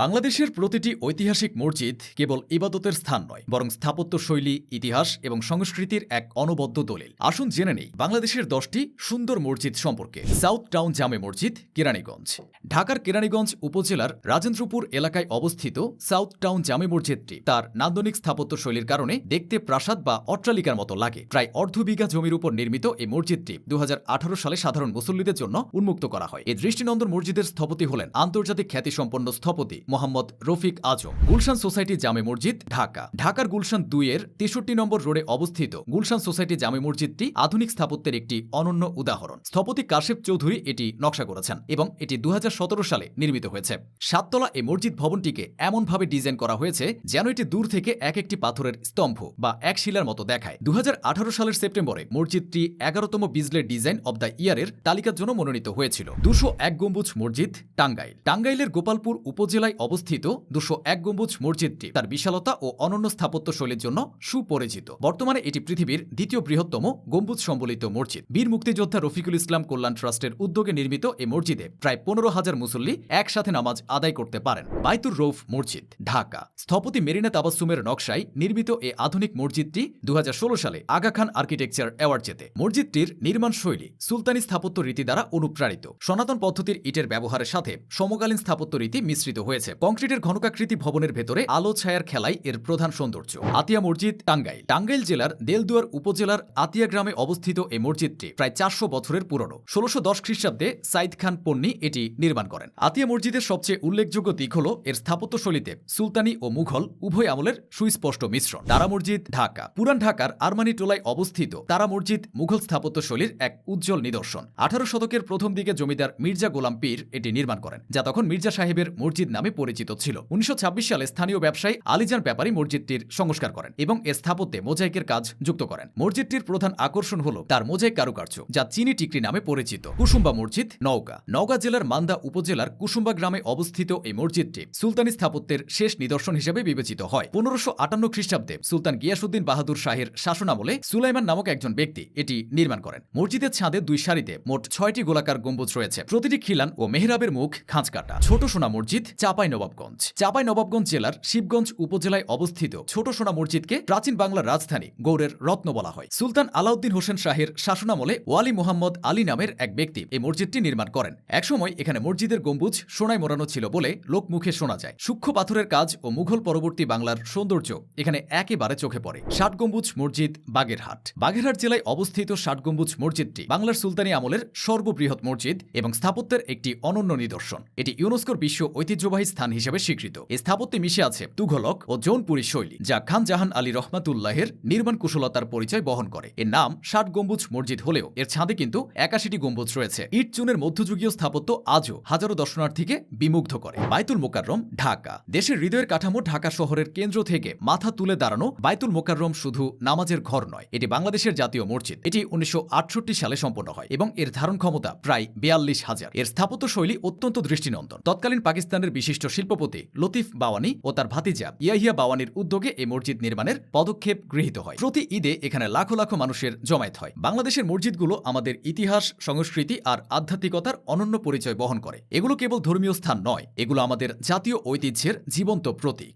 বাংলাদেশের প্রতিটি ঐতিহাসিক মসজিদ কেবল ইবাদতের স্থান নয়, বরং স্থাপত্য শৈলী ইতিহাস এবং সংস্কৃতির এক অনবদ্য দলিল। আসুন জেনে নেই বাংলাদেশের দশটি সুন্দর মসজিদ সম্পর্কে। সাউথ টাউন জামে মসজিদ, কেরানীগঞ্জ। ঢাকার কেরানীগঞ্জ উপজেলার রাজেন্দ্রপুর এলাকায় অবস্থিত সাউথ টাউন জামে মসজিদটি তার নান্দনিক স্থাপত্য শৈলীর কারণে দেখতে প্রাসাদ বা অট্টালিকার মতো লাগে। প্রায় অর্ধ বিঘা জমির উপর নির্মিত এই মসজিদটি দু হাজার আঠারো সালে সাধারণ মুসল্লিদের জন্য উন্মুক্ত করা হয়। এই দৃষ্টিনন্দন মসজিদের স্থপতি হলেন আন্তর্জাতিক খ্যাতিসম্পন্ন স্থপতি মোহাম্মদ রফিক আজম। গুলশান সোসাইটি জামে মসজিদ, ঢাকা। ঢাকার গুলশান দুই এর তেষট্টি নম্বর রোডে অবস্থিত গুলশান সোসাইটি জামে মসজিদটি আধুনিক স্থাপত্যের একটি অনন্য উদাহরণ। স্থপতি কাশেপ চৌধুরী এটি নকশা করেছেন এবং এটি দুহাজার সতেরো সালে নির্মিত হয়েছে। সাততলা এই মসজিদ ভবনটিকে এমনভাবে ডিজাইন করা হয়েছে যেন এটি দূর থেকে এক একটি পাথরের স্তম্ভ বা এক শিলার মতো দেখায়। দু হাজার আঠারো সালের সেপ্টেম্বরে মসজিদটি এগারোতম বিজলের ডিজাইন অব দ্য ইয়ারের তালিকার জন্য মনোনীত হয়েছিল। দুশো এক গম্বুজ মসজিদ, টাঙ্গাইল। টাঙ্গাইলের গোপালপুর উপজেলায় অবস্থিত দুশো এক গম্বুজ মসজিদটি তার বিশালতা ও অনন্য স্থাপত্য শৈলীর জন্য সুপরিচিত। বর্তমানে এটি পৃথিবীর দ্বিতীয় বৃহত্তম গম্বুজ সম্বলিত মসজিদ। বীর মুক্তিযোদ্ধা রফিকুল ইসলাম কল্যাণ ট্রাস্টের উদ্যোগে নির্মিত এই মসজিদে প্রায় পনেরো হাজার মুসল্লি একসাথে নামাজ আদায় করতে পারেন। বাইতুর রৌফ মসজিদ, ঢাকা। স্থপতি মেরিনা তাবাসুমের নকশায় নির্মিত এই আধুনিক মসজিদটি দু হাজার ষোলো সালে আগা খান আর্কিটেকচার অ্যাওয়ার্ড জেতে মসজিদটির নির্মাণ শৈলী সুলতানি স্থাপত্য রীতি দ্বারা অনুপ্রাণিত। সনাতন পদ্ধতির ইটের ব্যবহারের সাথে সমকালীন স্থাপত্য রীতি মিশ্রিত হয়েছে কংক্রিটের ঘনকাকৃতি ভবনের ভেতরে আলো ছায়ার খেলাই এর প্রধান সৌন্দর্য। আতিয়া মসজিদ, টাঙ্গাইল। টাঙ্গাইল জেলার দেলদুয়ার উপজেলার আতিয়া গ্রামে অবস্থিত এই মসজিদটি প্রায় চারশো বছরের পুরনো। ষোলোশো দশ খ্রিস্টাব্দে সাইদ খান পন্নী এটি নির্মাণ করেন। আতিয়া মসজিদের সবচেয়ে উল্লেখযোগ্য দিক হল এর স্থাপত্যশৈলীতে সুলতানি ও মুঘল উভয় আমলের সুস্পষ্ট মিশ্রণ। তারা মসজিদ, ঢাকা। পুরান ঢাকার আরমানি টোলায় অবস্থিত তারা মসজিদ মুঘল স্থাপত্যশৈলীর এক উজ্জ্বল নিদর্শন। আঠারো শতকের প্রথম দিকে জমিদার মির্জা গোলাম পীর এটি নির্মাণ করেন, যা তখন মির্জা সাহেবের মসজিদ নামে পরিচিত ছিল। উনিশশো ছাব্বিশ সালে স্থানীয় ব্যবসায়ী আলিজান ব্যাপারী মসজিদটির সংস্কার করেন এবং এর স্থাপত্যে মোজাইকের কাজ যুক্ত করেন। মসজিদটির প্রধান আকর্ষণ হল তার মোজাইক কারুকার্য, যা চিনি টিকরি নামে পরিচিত। কুসুম্বা মসজিদ, নওগাঁ। নওগাঁ জেলার মান্দা উপজেলার কুসুম্বা গ্রামে অবস্থিত এই মসজিদটি সুলতানি স্থাপত্যের শেষ নিদর্শন হিসেবে বিবেচিত হয়। পনেরোশো আটান্ন খ্রিস্টাব্দে সুলতান গিয়াসুদ্দিন বাহাদুর শাহের শাসনামলে সুলাইমান নামক একজন ব্যক্তি এটি নির্মাণ করেন। মসজিদের ছাদে দুই সারিতে মোট ছয়টি গোলাকার গম্বুজ রয়েছে। প্রতিটি খিলান ও মেহরাবের মুখ খাঁজ কাটা। ছোট সোনা মসজিদ চাপাই নবাবগঞ্জ। চাপাই নবাবগঞ্জ জেলার শিবগঞ্জ উপজেলায় অবস্থিত ছোট সোনা মসজিদকে প্রাচীন বাংলার রাজধানী গৌড়ের রত্ন বলা হয়। সুলতান আলাউদ্দিন হোসেন শাহের শাসনামলে ওয়ালি মোহাম্মদ আলী নামের এক ব্যক্তি এই মসজিদটি নির্মাণ করেন। একসময় এখানে মসজিদের গম্বুজ সোনায় মোড়ানো ছিল বলে লোকমুখে শোনা যায়। সূক্ষ্ম পাথরের কাজ ও মুঘল পরবর্তী বাংলার সৌন্দর্য এখানে একেবারে চোখে পড়ে। ষাট গম্বুজ মসজিদ, বাগেরহাট। বাগেরহাট জেলায় অবস্থিত ষাট গম্বুজ মসজিদটি বাংলার সুলতানি আমলের সর্ববৃহৎ মসজিদ এবং স্থাপত্যের একটি অনন্য নিদর্শন। এটি ইউনেস্কোর বিশ্ব ঐতিহ্যবাহী স্থান হিসেবে স্বীকৃত। স্থাপত্যে মিশে আছে তুঘলক ও জৌনপুরী শৈলী, যা খান জাহান আলী রহমাতুল্লাহের নির্মাণ কুশলতার পরিচয় বহন করে। এর নাম ষাট গম্বুজ মসজিদ হলেও এর ছাদে কিন্তু একাশিটি গম্বুজ রয়েছে। ইট চুনের মধ্যযুগীয় স্থাপত্য আজও হাজারো দর্শনার্থীকে বিমুগ্ধ করে। বাইতুল মোকাররম, ঢাকা। দেশের হৃদয়ের কাঠামো ঢাকা শহরের কেন্দ্র থেকে মাথা তুলে দাঁড়ানো বাইতুল মোকাররম শুধু নামাজের ঘর নয়, এটি বাংলাদেশের জাতীয় মসজিদ। এটি উনিশশো আটষট্টি সালে সম্পন্ন হয় এবং এর ধারণ ক্ষমতা প্রায় বিয়াল্লিশ হাজার। এর স্থাপত্য শৈলী অত্যন্ত দৃষ্টিনন্দন। তৎকালীন পাকিস্তানের বিশিষ্ট শিল্পপতি লতিফ বাওয়ানি ও তার ভাতিজা ইয়াহিয়া বাওয়ানির উদ্যোগে এই মসজিদ নির্মাণের পদক্ষেপ গৃহীত হয়। প্রতি ঈদে এখানে লাখো লাখো মানুষের জমায়েত হয়। বাংলাদেশের মসজিদগুলো আমাদের ইতিহাস, সংস্কৃতি আর আধ্যাত্মিকতার অনন্য পরিচয় বহন করে। এগুলো কেবল ধর্মীয় স্থান নয়, এগুলো আমাদের জাতীয় ঐতিহ্যের জীবন্ত প্রতীক।